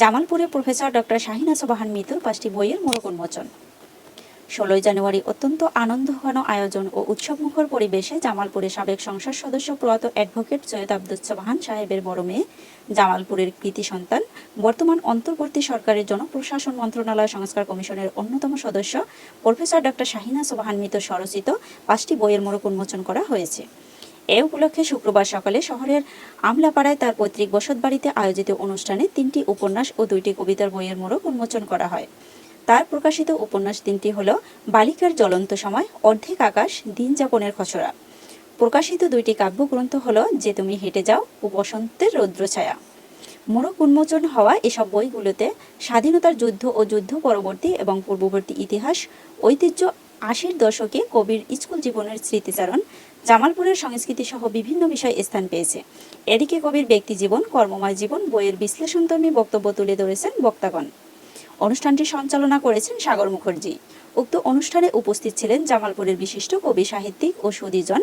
জামালপুরে professor doctor Shahina Sobhan মিতুর পাঁচটি বইয়ের মোড়ক উন্মোচন ষোলোই জানুয়ারি অত্যন্ত আনন্দঘন আয়োজন ও উৎসবমুখর পরিবেশে জামালপুরে সাবেক সংসদ সদস্য প্রয়াত অ্যাডভোকেট সৈয়দ আব্দুল সোবাহান সাহেবের বড় মেয়ে, জামালপুরের কৃতি সন্তান, বর্তমান অন্তর্বর্তী সরকারের জনপ্রশাসন মন্ত্রণালয় সংস্কার কমিশনের অন্যতম সদস্য, প্রফেসর ডক্টর শাহিনা সোবাহান মিতুর স্বরচিত পাঁচটি বইয়ের মোড়ক উন্মোচন করা হয়েছে। এ উপলক্ষে শুক্রবার সকালে শহরের আমলাপাড়ায় তার পৈতৃক বসতবাড়িতে আয়োজিত অনুষ্ঠানে তিনটি উপন্যাস ও দুইটি কবিতার বইয়ের মোড়ক উন্মোচন করা হয়। তার প্রকাশিত উপন্যাস তিনটি হল বালিকার জ্বলন্ত সময়, অর্ধেক আকাশ, দিন যাপনের খসড়া। প্রকাশিত দুইটি কাব্যগ্রন্থ হল যে তুমি হেঁটে যাও ও বসন্তের রৌদ্রছায়া মোড়ক উন্মোচন হওয়া এসব বইগুলোতে স্বাধীনতার যুদ্ধ ও যুদ্ধ পরবর্তী এবং পূর্ববর্তী ইতিহাস, ঐতিহ্য আশির দশকে কবির স্কুল জীবনের স্মৃতিচারণ জামালপুরের সংস্কৃতি সহ বিভিন্ন বিষয় স্থান পেয়েছে। এদিকে কবির ব্যক্তি জীবন, কর্মময় জীবন, বইয়ের বিশ্লেষণধর্মী বক্তব্য তুলে ধরেছেন বক্তাগণ। অনুষ্ঠানটি সঞ্চালনা করেছেন সাগর মুখার্জি। উক্ত অনুষ্ঠানে উপস্থিত ছিলেন জামালপুরের বিশিষ্ট কবি, সাহিত্যিক ও সুদীজন